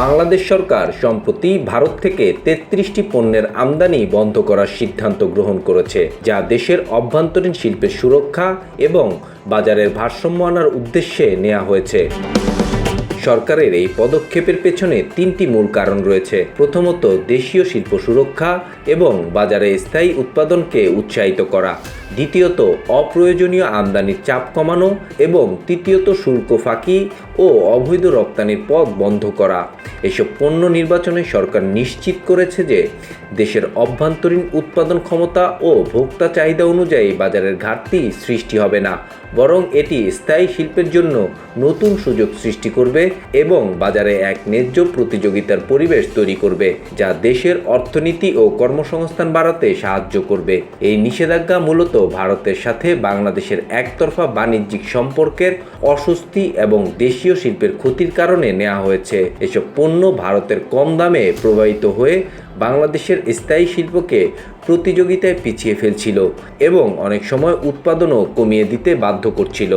বাংলাদেশ সরকার সম্প্রতি ভারত থেকে তেত্রিশটি পণ্যের আমদানি বন্ধ করার সিদ্ধান্ত গ্রহণ করেছে, যা দেশের অভ্যন্তরীণ শিল্পের সুরক্ষা এবং বাজারের ভারসাম্য আনার উদ্দেশ্যে নেওয়া হয়েছে। সরকারের এই পদক্ষেপের পেছনে তিনটি মূল কারণ রয়েছে। প্রথমত, দেশীয় শিল্প সুরক্ষা এবং বাজারে স্থায়ী উৎপাদনকে উৎসাহিত করা। দ্বিতীয়ত, অপ্রয়োজনীয় আমদানির চাপ কমানো এবং তৃতীয়ত, শুল্ক ফাঁকি ও অবৈধ রপ্তানির পথ বন্ধ করা। এসব পণ্য নির্বাচনে সরকার নিশ্চিত করেছে যে দেশের অভ্যন্তরীণ উৎপাদন ক্ষমতা ও ভোক্তা চাহিদা অনুযায়ী বাজারের ঘাটতি সৃষ্টি হবে না, বরং এটি স্থায়ী শিল্পের জন্য নতুন সুযোগ সৃষ্টি করবে এবং বাজারে এক ন্যায্য প্রতিযোগিতার পরিবেশ তৈরি করবে, যা দেশের অর্থনীতি ও কর্মসংস্থান বাড়াতে সাহায্য করবে। এই নিষেধাজ্ঞা মূলত ভারতের সাথে বাংলাদেশের একতরফা বাণিজ্যিক সম্পর্কের অস্বস্তি এবং দেশীয় শিল্পের ক্ষতির কারণে নেওয়া হয়েছে। এসব পণ্য ভারতের কম দামে প্রবাহিত হয়ে বাংলাদেশের স্থায়ী শিল্পকে প্রতিযোগিতায় পিছিয়ে ফেলছিল এবং অনেক সময় উৎপাদনও কমিয়ে দিতে বাধ্য করছিল।